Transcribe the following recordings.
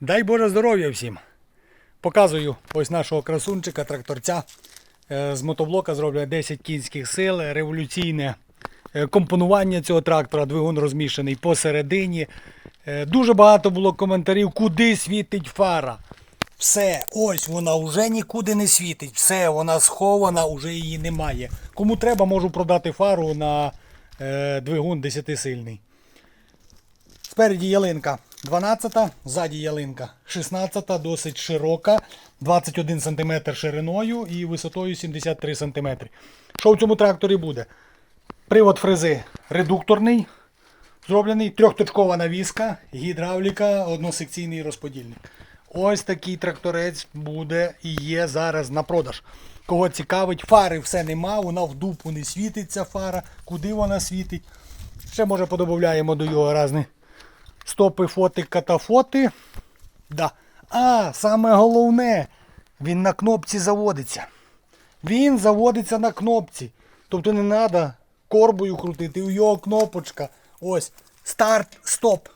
Дай Боже здоров'я всім. Показую ось нашого красунчика, тракторця. Е, З мотоблока зроблено 10 кінських сил, революційне е, компонування цього трактора, двигун розміщений посередині. Е, Дуже багато було коментарів, куди світить фара. Все, ось вона вже нікуди не світить. Все, вона схована, вже її немає. Кому треба, можу продати фару на двигун 10-сильний. Спереді ялинка 12, ззаді ялинка 16-та, досить широка, 21 см шириною і висотою 73 см. Що в цьому тракторі буде? Привод фрези редукторний, зроблений, трьохточкова навіска, гідравліка, односекційний розподільник. Ось такий тракторець буде і є зараз на продаж. Кого цікавить, фари все нема, вона в дупу не світиться фара. Куди вона світить? Ще може подобавляємо до його різні стопи, фоти, катафоти. Да. А, саме головне, він на кнопці заводиться. Він заводиться на кнопці. Тобто не треба корбою крутити, у його кнопочка. Ось. Старт, стоп.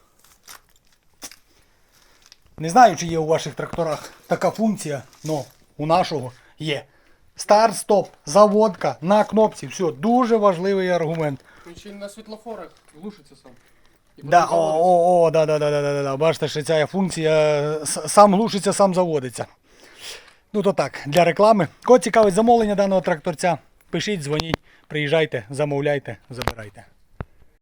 Не знаю, чи є у ваших тракторах така функція, але у нашого є. Старт, стоп, заводка на кнопці. Все, дуже важливий аргумент. Він на світлофорах глушиться сам. Да, о, о, о, да, да, да, да, да, да. Бачите, що ця функція сам глушиться, сам заводиться. Ну то так, для реклами. Кого цікавить замовлення даного тракторця, пишіть, дзвоніть, приїжджайте, замовляйте, забирайте.